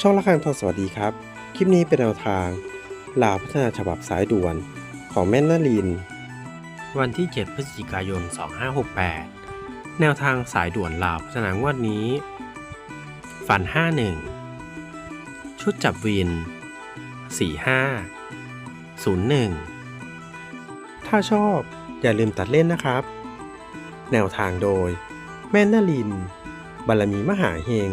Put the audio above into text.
ช่องละครังทองสวัสดีครับ คลิปนี้เป็นแนวทางลาวพัฒนาฉบับสายด่วนของแม่นนาลิน วันที่ 7 พฤศจิกายน 2568 แนวทางสายด่วนลาวพัฒนางวดนี้ ฝัน 51 ชุดจับวิน 45 01 ถ้าชอบอย่าลืมตัดเล่นนะครับ แนวทางโดย แม่นนาลิน บารมีมหาเฮง